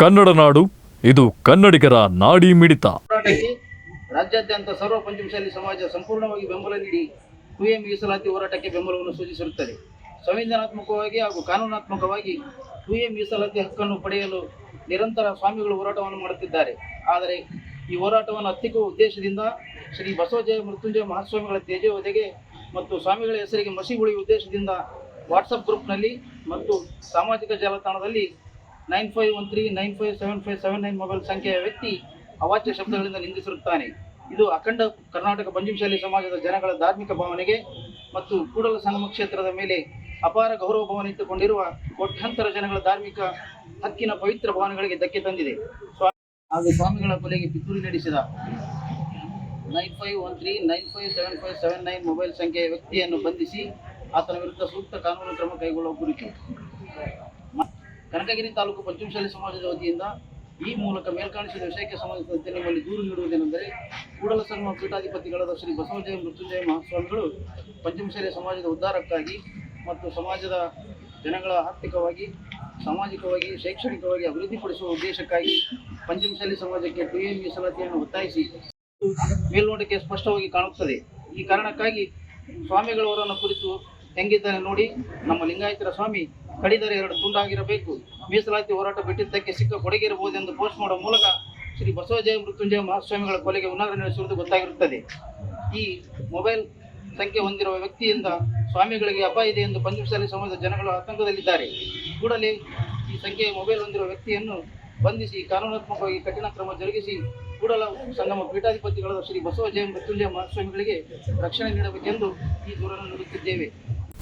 ಕನ್ನಡ ನಾಡು, ಇದು ಕನ್ನಡಿಗರ ನಾಡಿ ಮಿಡಿತ. ರಾಜ್ಯಾದ್ಯಂತ ಸರ್ವ ಪಂಚಮಶಾಲಿ ಸಮಾಜ ಸಂಪೂರ್ಣವಾಗಿ ಬೆಂಬಲ ನೀಡಿ ಕುಎಂ ಮೀಸಲಾತಿ ಹೋರಾಟಕ್ಕೆ ಬೆಂಬಲವನ್ನು ಸೂಚಿಸಿರುತ್ತದೆ. ಸಂವಿಧಾನಾತ್ಮಕವಾಗಿ ಹಾಗೂ ಕಾನೂನಾತ್ಮಕವಾಗಿ ಕುಎಂ ಮೀಸಲಾತಿ ಹಕ್ಕನ್ನು ಪಡೆಯಲು ನಿರಂತರ ಸ್ವಾಮಿಗಳು ಹೋರಾಟವನ್ನು ಮಾಡುತ್ತಿದ್ದಾರೆ. ಆದರೆ ಈ ಹೋರಾಟವನ್ನು ಹತ್ತಿಕ್ಕುವ ಉದ್ದೇಶದಿಂದ ಶ್ರೀ ಬಸವಜಯ ಮೃತ್ಯುಂಜಯ ಮಹಾಸ್ವಾಮಿಗಳ ತೇಜೋವಧೆಗೆ ಮತ್ತು ಸ್ವಾಮಿಗಳ ಹೆಸರಿಗೆ ಮಸಿ ಉಳಿಯುವ ಉದ್ದೇಶದಿಂದ ವಾಟ್ಸಪ್ ಗ್ರೂಪ್ನಲ್ಲಿ ಮತ್ತು ಸಾಮಾಜಿಕ ಜಾಲತಾಣದಲ್ಲಿ nine five one three, nine five seven five seven nine mobile ಸಂಖ್ಯೆಯ ವ್ಯಕ್ತಿ ಅವಾಚ್ಯ ಶಬ್ದಗಳಿಂದ ನಿಂದಿಸಿರುತ್ತಾನೆ. ಇದು ಅಖಂಡ ಕರ್ನಾಟಕ ಪಂಜಿಮಶಾಲಿ ಸಮಾಜದ ಜನಗಳ ಧಾರ್ಮಿಕ ಭಾವನೆಗೆ ಮತ್ತು ಕೂಡಲ ಸಂಗಮ ಕ್ಷೇತ್ರದ ಮೇಲೆ ಅಪಾರ ಗೌರವ ಭಾವನೆ ಇಟ್ಟುಕೊಂಡಿರುವ ಕೋಟ್ಯಾಂತರ ಜನಗಳ ಧಾರ್ಮಿಕ ಹಕ್ಕಿನ ಪವಿತ್ರ ಭಾವನೆಗಳಿಗೆ ಧಕ್ಕೆ ತಂದಿದೆ. ಹಾಗೂ ಸ್ವಾಮಿಗಳ ಕೊಲೆಗೆ ಪಿತೂರಿ ನಡೆಸಿದ nine five one three, nine five seven five seven nine mobile ಸಂಖ್ಯೆಯ ವ್ಯಕ್ತಿಯನ್ನು ಬಂಧಿಸಿ ಆತನ ವಿರುದ್ಧ ಸೂಕ್ತ ಕಾನೂನು ಕ್ರಮ ಕೈಗೊಳ್ಳುವ ಕುರಿತು. ಕನಕಗಿರಿ ತಾಲೂಕು ಪಂಚಮಶಾಲಿ ಸಮಾಜದ ವತಿಯಿಂದ ಈ ಮೂಲಕ ಮೇಲ್ಕಾಣಿಸಿದ ವಿಷಯಕ್ಕೆ ಸಂಬಂಧಿಸಿದಂತೆ ನಿಮ್ಮಲ್ಲಿ ದೂರು ನೀಡುವುದೇನೆಂದರೆ ಕೂಡಲ ಸಂಗಮ ಪೀಠಾಧಿಪತಿಗಳಾದ ಶ್ರೀ ಬಸವಜಯ ಮೃತ್ಯುಂಜಯ ಮಹಾಸ್ವಾಮಿಗಳು ಪಂಚಮಶಾಲಿ ಸಮಾಜದ ಉದ್ಧಾರಕ್ಕಾಗಿ ಮತ್ತು ಸಮಾಜದ ಜನಗಳ ಆರ್ಥಿಕವಾಗಿ, ಸಾಮಾಜಿಕವಾಗಿ, ಶೈಕ್ಷಣಿಕವಾಗಿ ಅಭಿವೃದ್ಧಿಪಡಿಸುವ ಉದ್ದೇಶಕ್ಕಾಗಿ ಪಂಚಮಶಾಲಿ ಸಮಾಜಕ್ಕೆ ಪಿಎಂ ಮೀಸಲಾತಿಯನ್ನು ಒತ್ತಾಯಿಸಿ ಮೇಲ್ನೋಟಕ್ಕೆ ಸ್ಪಷ್ಟವಾಗಿ ಕಾಣುತ್ತದೆ. ಈ ಕಾರಣಕ್ಕಾಗಿ ಸ್ವಾಮಿಗಳವರನ್ನು ಕುರಿತು ಹೆಂಗಿದ್ದಾನೆ ನೋಡಿ ನಮ್ಮ ಲಿಂಗಾಯತರ ಸ್ವಾಮಿ ಕಡಿದರೆ ಎರಡು ತುಂಡಾಗಿರಬೇಕು. ಮೀಸಲಾತಿ ಹೋರಾಟ ಬಿಟ್ಟಿದ್ದಕ್ಕೆ ಸಿಕ್ಕ ಕೊಡುಗೆ ಇರಬಹುದು ಎಂದು ಪೋಸ್ಟ್ ಮಾಡುವ ಮೂಲಕ ಶ್ರೀ ಬಸವಜಯ ಮೃತ್ಯುಂಜಯ ಮಹಾಸ್ವಾಮಿಗಳ ಕೊಲೆಗೆ ಉನ್ನಾರ ನಡೆಸಿರುವುದು ಗೊತ್ತಾಗಿರುತ್ತದೆ. ಈ ಮೊಬೈಲ್ ಸಂಖ್ಯೆ ಹೊಂದಿರುವ ವ್ಯಕ್ತಿಯಿಂದ ಸ್ವಾಮಿಗಳಿಗೆ ಅಪಾಯ ಇದೆ ಎಂದು ಪಂಚಮಸಾಲಿ ಸಮಾಜದ ಜನಗಳು ಆತಂಕದಲ್ಲಿದ್ದಾರೆ. ಕೂಡಲೇ ಈ ಸಂಖ್ಯೆಯ ಮೊಬೈಲ್ ಹೊಂದಿರುವ ವ್ಯಕ್ತಿಯನ್ನು ಬಂಧಿಸಿ ಕಾನೂನಾತ್ಮಕವಾಗಿ ಕಠಿಣ ಕ್ರಮ ಜರುಗಿಸಿ ಕೂಡಲ ಸಂಗಮ ಪೀಠಾಧಿಪತಿಗಳಾದ ಶ್ರೀ ಬಸವಜಯ ಮೃತ್ಯುಂಜಯ ಮಹಾಸ್ವಾಮಿಗಳಿಗೆ ರಕ್ಷಣೆ ನೀಡಬೇಕೆಂದು ಈ ದೂರನ್ನು ನೀಡುತ್ತಿದ್ದೇವೆ.